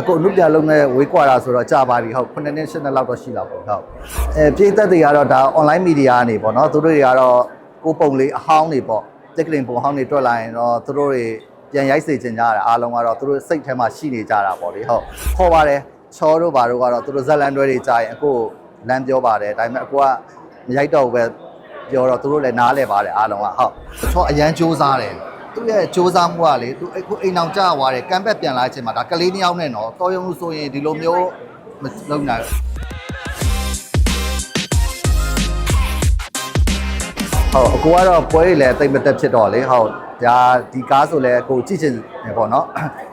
အခုအနုပြလုံးနဲ့ဝေးကွာတာဆိုတော့ကြာပါပြီဟုတ်9နှစ်10နှစ်လောက်တော့ရှိလာပေါ့ဟုတ်အဲပြည်သက်တွေကတော့ဒါ online media ကနေပေါ့နော်သူတို့တွေကတော့ကိုယ်ပုံလေးအဟောင်းတွေပေါ့တက်ကလင်ပုံအဟောင်းတွေတွက်လာရင်တော့သူတို့တွေပြန်ရိုက်စေချင်ကြတာအားလုံးကတော့သူတို့စိတ်ထဲမှာရှိနေကြတာပေါ့လေဟုတ်ခေါ်ပါတယ်ချောတို့ဘာတို့ကတော့သူတို့ဇက်လန်တွဲတွေကြာရင်အခုလမ်းပြောပါတယ်ဒါပေမဲ့အခုကမရိုက်တော့ဘူးပဲပြောတော့သူတို့လည်းနားလဲပါတယ်အားလုံးကဟုတ်ချောအရန်စူးစားတယ် သူ့ရဲ့စူးစမ်းမှုကလေသူအခုအိမ်အောင်ကြာသွားတယ်ကမ်းဘက်ပြန်လာချိန်မှာဒါကလေးနှစ်ယောက်နဲ့တော့တော်ရုံလို့ဆိုရင်ဒီလိုမျိုးမလုပ်နိုင်ဘူးဟုတ်အကူကတော့ပွဲတွေလည်းတိတ်မတက်ဖြစ်တော့လေဟုတ်ဒါဒီကားဆိုလည်းကိုကြည့်ချင်တယ်ပေါ့နော်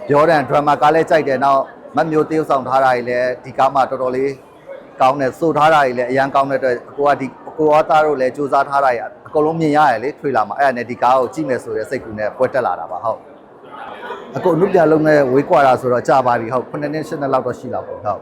ပြောတဲ့ဒရမာကားလည်းကြိုက်တယ်နောက်မတ်မျိုးတရုပ်ဆောင်ထားတာတွေလည်းဒီကားမှာတော်တော်လေးကောင်းတယ်စိုးထားတာတွေလည်းအရန်ကောင်းတဲ့အတွက်အကူကဒီအ ကူရောသားတို့လည်းစူးစမ်းထားတာတွေအကုန်လုံးမြင်ရရလေထွေလာမှာအဲ့ဒါနဲ့ဒီကားကိုကြည့်မယ်ဆိုတဲ့စိတ်ကူနဲ့ပွဲတက်လာတာပါဟုတ်အခုအနုပြလုံးနဲ့ဝေးကွာတာဆိုတော့ကြာပါပြီဟုတ်9နှစ်10နှစ်လောက်တော့ရှိလာပေါ့ဟုတ်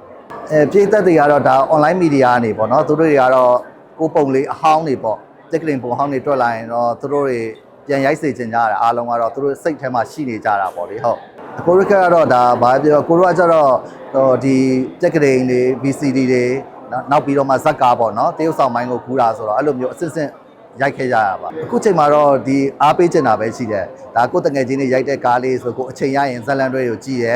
အဲပြည်သက်တွေကတော့ဒါ online media ကနေပေါ့နော်သူတို့တွေကတော့ကိုယ်ပုံလေးအဟောင်းတွေပေါ့တက်ကလင်ပုံအဟောင်းတွေတွက်လာရင်တော့သူတို့တွေပြန်ရိုက်စေချင်ကြတာအားလုံးကတော့သူတို့စိတ်ထဲမှာရှိနေကြတာပေါ့လေဟုတ်အကိုရခကတော့ဒါဘာပြောကိုရောကကျတော့ဟိုဒီတက်ကလင်တွေ VCD တွေ နောက်နောက်ပြီးတော့မှဇက်ကားပေါ့နော်တရုတ်ဆောင်မိုင်းကိုကူးတာဆိုတော့အဲ့လိုမျိုးအစစ်စစ်ရိုက်ခဲ့ကြရပါအခုချိန်မှာတော့ဒီအားပေးချင်တာပဲရှိတယ်ဒါကိုယ်တငယ်ချင်းတွေရိုက်တဲ့ကားလေးဆိုကိုအချိန်ရရင်ဇက်လန်တွေကိုကြည့်ရဲ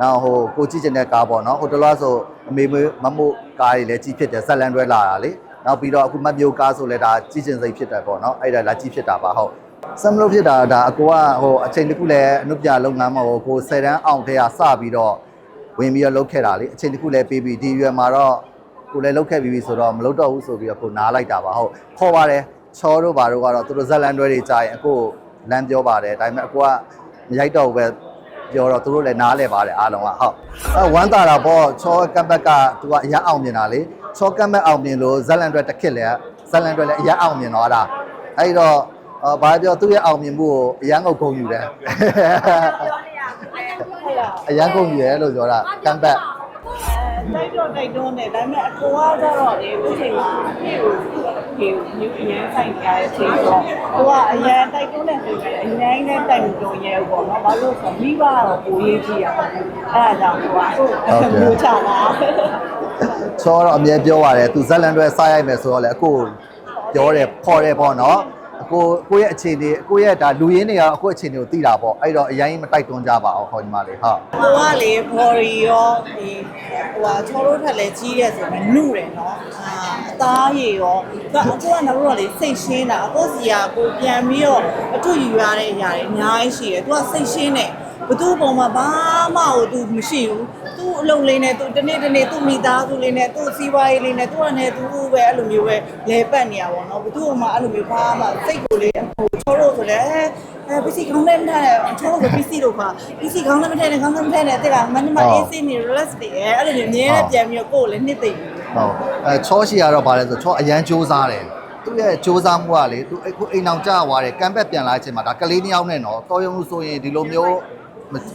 နောက်ဟိုကိုကြည့်ချင်တဲ့ကားပေါ့နော်ဟိုတလောဆိုအမေမေမမို့ကားတွေလည်းကြည့်ဖြစ်တယ်ဇက်လန်တွေလာတာလေနောက်ပြီးတော့အခုမတ်မျိုးကားဆိုလဲဒါကြည့်ချင်စိတ်ဖြစ်တယ်ပေါ့နော်အဲ့ဒါလာကြည့်ဖြစ်တာပါဟုတ်စမ်လို့ဖြစ်တာဒါအကိုကဟိုအချိန်တစ်ခုလည်းအနုပြလုပ်ငန်းမှာဟိုကို10တန်းအောင်ထဲကစပြီးတော့ဝင်ပြီးတော့လုပ်ခဲ့တာလေအချိန်တစ်ခုလည်းပြီးပြီးဒီရွယ်မှာတော့ ကိုလည်းလုပ်ခဲ့ပြီးပြီဆိုတော့မလုပ်တော့ဘူးဆိုပြီးတော့ကိုနားလိုက်တာပါဟုတ်ခေါ်ပါတယ်ချောတို့ဘာတို့ကတော့သူတို့ဇက်လန်တွဲတွေကြာရင်အခုလမ်းပြောပါတယ်ဒါပေမဲ့အကိုကမရိုက်တော့ဘူးပဲပြောတော့သူတို့လည်းနားလဲပါတယ်အားလုံးကဟုတ်အဲဝမ်းတာတာပေါ့ချောကမ်ဘက်ကသူကအရန်အောင်မြင်တာလေချောကမ်ဘက်အောင်မြင်လို့ဇက်လန်တွဲတစ်ခစ်လည်းဇက်လန်တွဲလည်းအရန်အောင်မြင်တော့တာအဲ့တော့အော်ဘာပြောသူ့ရဲ့အောင်မြင်မှုကိုအရန်ကိုဂုဏ်ယူတယ်အရန်ဂုဏ်ယူတယ်လို့ပြောတာကမ်ဘက် တိုက်တော့တိုက်တွန်းတယ်ဒါပေမဲ့အကိုကကြတော့လေအခုချိန်မှာပြေကိုပြေကိုညအရင်ဆိုင်ကြတဲ့အချိန်တော့ကိုကအရင်တိုက်တွန်းတဲ့ဆိုရင်အရင်နဲ့တိုက်မတွန်းရဲဘူးပေါ့နော်ဘာလို့ဆိုမိဘတော့ကိုရေးကြည့်ရအောင်အဲ့ဒါကြောင့်ကိုကမျိုးချတာချောတော့အမြဲပြောပါတယ်သူဇက်လန်တွေစားရိုက်မယ်ဆိုတော့လေအခုပြောတယ်ခေါ်တယ်ပေါ့နော်အ ကိုကိုရဲ့အခြေအနေအကိုရဲ့ဒါလူရင်းတွေကအကိုအခြေအနေကိုသိတာပေါ့အဲ့တော့အရင်မတိုက်တွန်းကြပါအောင်ခေါ်ညီမလေးဟုတ်ကိုကလေ body ရောဒီဟိုဟာချောလို့ထက်လဲကြီးရဲဆိုရင်နှုတယ်နော်အာအသားရည်ရောသူကအကိုကနောက်တော့လေစိတ်ရှင်းတာအကိုစီကကိုပြန်ပြီးတော့အထွတ်ယူရတဲ့အရာတွေအများကြီးရှိတယ်သူကစိတ်ရှင်းတယ် ဘသူ့ပုံမှာဘာမှဟိုသူမရှိဘူးသူ့အလုံးလေးနဲ့သူတနေ့တနေ့သူ့မိသားစုလေးနဲ့သူ့စီးပွားရေးလေးနဲ့သူ့အနေနဲ့သူပဲအဲ့လိုမျိုးပဲလဲပတ်နေရပါတော့ဘသူ့မှာအဲ့လိုမျိုးဘာမှစိတ်ကိုလေးဟိုချောလို့ဆိုလဲအဲပစ္စည်းကောင်းလည်းမထားနဲ့ချောလို့ဆိုပစ္စည်းတို့ပါပစ္စည်းကောင်းလည်းမထားနဲ့ကောင်းလည်းမထားနဲ့တဲ့ကမနမအေးစင်းနေ relax တွေအဲ့လိုမျိုးအမြဲတမ်းပြန်ပြီးတော့ကိုယ်ကိုလည်းနှစ်သိမ့်ပြီးဟုတ်အဲချောရှိရတော့ဗာလဲဆိုချောအရန်စူးစားတယ်သူ့ရဲ့စူးစမ်းမှုကလေသူအခုအိမ်အောင်ကြာသွားတယ်ကမ်ဘက်ပြန်လာချိန်မှာဒါကလေးနှစ်ယောက်နဲ့တော့တော်ရုံလို့ဆိုရင်ဒီလိုမျိုးမ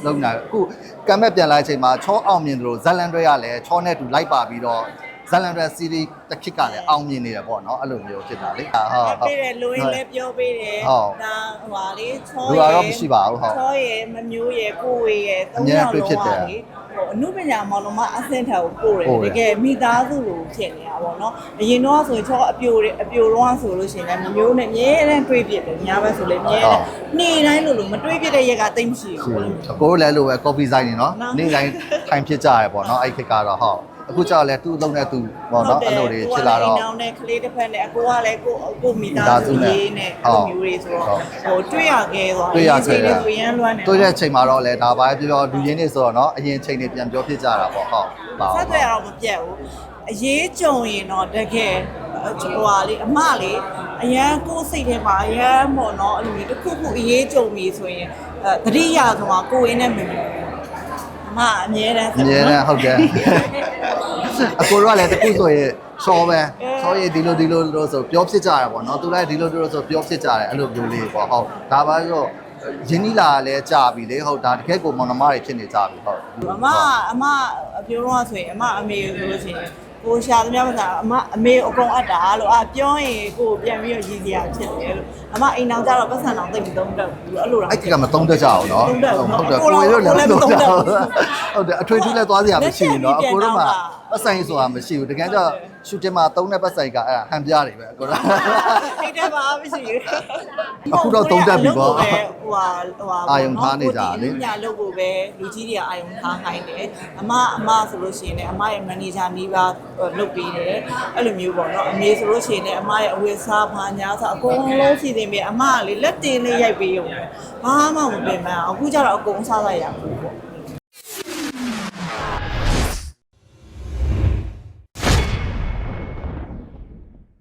လုပ်နိုင်ဘူးအခုကမ်ဘက်ပြန်လာချိန်မှာချောအောင်မြင်တယ်လို့ဇက်လန်တွေရလဲချောနဲ့တူလိုက်ပါပြီးတော့ ဇက်လန်တွေစီးရီးတစ်ခစ်ကလည်းအောင်မြင်နေတယ်ပေါ့နော်အဲ့လိုမျိုးဖြစ်တာလေဟုတ်ဟုတ်ပေးတယ်လူရင်းလည်းပြောပေးတယ်ဟုတ်ဒါဟိုဟာလေချောလူကတော့မရှိပါဘူးဟုတ်ချောရယ်မမျိုးရယ်ကိုဝေရယ်အမြဲတမ်းတွေ့ဖြစ်တယ်ဟိုအနုပညာမောင်လုံးမအဆင့်ထက်ကိုပို့ပို့တတယ်ယ်တကယ်မိသားစုလိုဖြစ်နေတာပေါ့နော်အရင်တော့ဆိုရင်ချောအပြိုတွေအပြိုတော့ဆိုလို့ရှိရင်လည်းမမျိုးနဲ့အမြဲတမ်းတွေးပြစ်တယ်ညာဘက်ဆိုလည်းအမြဲတမ်းနေ့တိုင်းလိုလိုမတွေးပြစ်တဲ့ရက်ကတိတ်မရှိရှိဘူးအကိုတို့လည်းလိုပဲ coffee sign နေနော်နော်နေ့တိုင်းထိုင်ဖြစ်ကြရပေါ့နော်အဲ့ခေတ်ကတော့ဟုတ် အခုကျတော့လဲသူ့အလုံးနဲ့သူပေါ့နော်အဲ့လိုတွေဖြစ်လာတော့ကိုကလည်းအိမ်အောင်နဲ့ကလေးတစ်ဖက်နဲ့အကိုကလည်းကိုကိုမိသားမိသားစုစုနဲ့ရေးနဲ့ဟုအဲ့တ်လိုမျိုးတွေဆိုတော့ဟုတ်ဟိုတွေ့ရခဲ့သွားတွေ့ရခဲ့တာကိုရမ်းလွမ်းတယ်တွေ့တဲ့အချိန်မှာတော့လဲဒါပါပဲပြောလူရင်းနေဆိုတော့နော်အရင်ချိန်တွေပြန်ပြောဖြစ်ကြတာပေါ့ဟုတ်ပါဆက်သွယ်ရတော့မပြတ်ဘူးအရေးကြုံရင်တော့တကယ်ဟိုဟာလေအမလေးအရန်ကိုယ်စိတ်ထဲမှာအရန်ပေါ့နော်အဲ့လိုမျိုးတစ်ခုခုအရေးကြုံပြီဆိုရင်အဲတတိယဆိုတာကိုယ်ရင်းနဲ့မမြင်ဘူး အမအမြဲတမ်းအမြဲတမ်းဟုတ်တယ်အကိုတို့ကလည်းတခုဆိုရင်ရှော့ပဲရှော့ရဒီလိုဒီလိုလို့ဆိုပြောဖြစ်ကြရပေါ့နော်သူလည်းဒီလိုဒီလိုဆိုပြောဖြစ်ကြတယ်အဲ့လိုမျိုးလေးပေါ့ဟုတ်ဒါပါဆိုရင်းနှီးလာလည်းကြာပြီလေဟုတ်ဒါတကယ်ကိုမောင်နှမတွေဖြစ်နေကြပြီဟုတ်အမအမအပြောတော့ဆိုရင်အမအမေဆိုလို့ရှိရင် ကိုရှာသမျှမစားအမအမေအကုန်အပ်တာလို့အာပြောရင်ကိုကိုပြန်ပြီးတော့ရည်စရာဖြစ်တယ်လို့အမအိမ်အောင်ကြတော့ပတ်စံအောင်သိပ်မသုံးတော့ဘူးအဲ့လိုတော့အဲ့ဒီကမသုံးတတ်ကြအောင်နော်သုံးတတ်ဘူးနော်ဟုတ်တယ်ကိုကိုယ်ယ်တော့တို့လည်းမသုံးတတ်ကိုယ်လည်းမသုံးတတ်ဘူးဘူးဟုတ်တယ်အထွေထူးလည်းသွားစရာမရှိဘူးနော်လက်အချက်ကိုတို့မှာပြန်တောင်းတာပတ်ဆိုင်ဆိုတာမရှိဘူးတကယ်တော့ ရှူတင်မှာသုံးတဲ့ပတ်ဆိုင်ကအဲ့ဒါဟန်ပြားတွေပဲအကိုတို့အိတ်တက်ပါမရှိဘူးအခုတော့သုံးတတ်ပြီပေါ့ဟိုဟာဟိုဟာအာယုံထားနေကြလေညလုပ်ဖို့ပဲလူကြီးတွေကအာယုံထားခိုင်းတယ်အမအမဆိုလို့ရှိရင်လည်းအမရဲ့မန်နေဂျာနီးပါလုပ်ပေးတယ်အဲ့လိုမျိုးပေါ့နော်အမေဆိုလို့ရှိရင်လည်းအမရဲ့အဝတ်စားဘာညာစားအကုန်လုံးစီစဉ်ပြီးအမကလေလက်တင်လေးရိုက်ပေးရုံပဲဘာမှမပင်မအခုကျတော့အကုန်စားလိုက်ရဘူးပေါ့